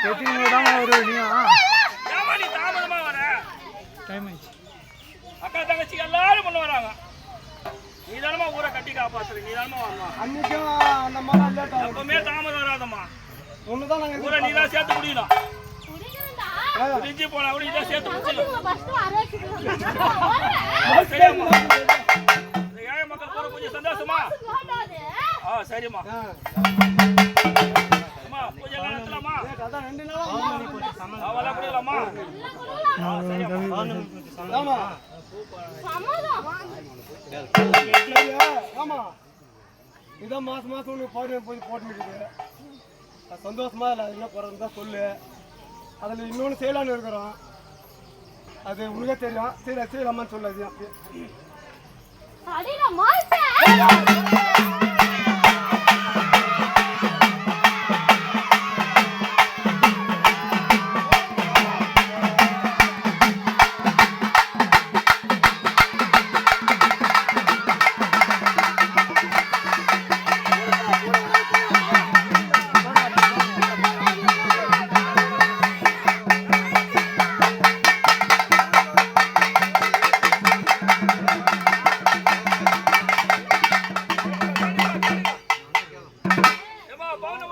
எத்தனை மணி தான் வருவீங்க ஏமா நீ தாமதமா வர டைம் ஆயிடுச்சு அக்கா தங்கச்சி எல்லாரும் முன்ன வராங்க நீ தானமா ஊரை கட்டி காப்பாத்துற நீ தானமா வரணும் அன்னைக்கும் அந்த மாதிரி லேட் ஆகும் எப்பவுமே தாமதம் வராதம்மா ஒன்று தான் நாங்க ஊரை நீ தான் சேர்த்து முடியணும் குடிக்கிறேன்டா. பிரிஞ்சு போனா கூட நீ சேர்த்து முடிச்சிடணும் உங்க first வர வச்சுக்கலாம். சரியாம்மா ஏழை மக்கள் போற கொஞ்சம் சந்தோஷமா ஆ சரிம்மா ஆமா. இதான் மாசம் மாசம் உனக்கு போட்டு போய் அது சந்தோஷமா இல்லை என்ன போறது தான் சொல்லு. அதில் இன்னொன்று செய்யலான்னு இருக்கிறோம் அது உனக்கே தெரியும். செய்யல செய்யலாமான்னு சொல்லு அது.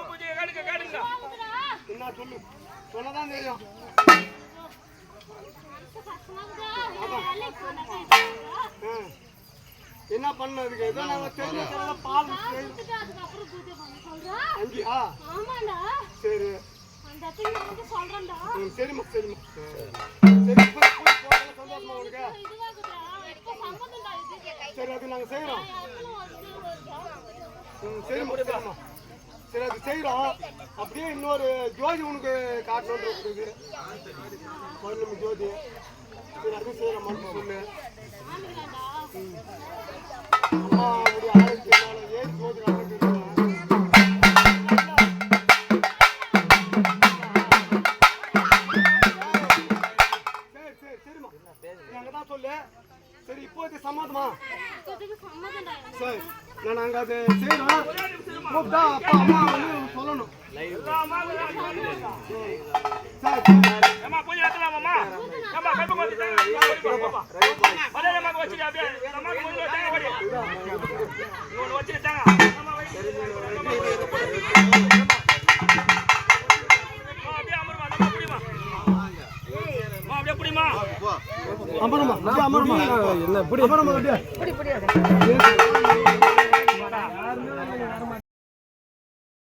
பூஜையை என்ன சொல்லு? சொன்னதான் தெரியும். என்ன பண்ணதுக்கு ஏதோ நாங்கள் தெரிஞ்ச பால் அங்கேயா சரி. சரிம்மா சரிம்மா. சரி சந்தோஷமா உனக்கு? சரி அது நாங்கள் செய்கிறோம் சரி வருஷம் சரி அது செய்கிறோம் அப்படியே இன்னொரு ஜோதி உனக்கு காட்டணுன்ற இருக்குது. பௌர்ணமி ஜோதி. சரி அது செய்கிறோம் சொல்லு. அம்மா ஒரு ஆயிரத்தி ஏழு ஜோதி நடக்குது சரி சரி சரிம்மா. நீ சொல்லு. சரி இப்போதைக்கு சம்மதமா. சரி நான் அங்கே அதை செய்கிறோம் கூப்பிட்டா அப்பா அம்மா வந்து சொல்லணும். சரி. என்ன அப்படியே.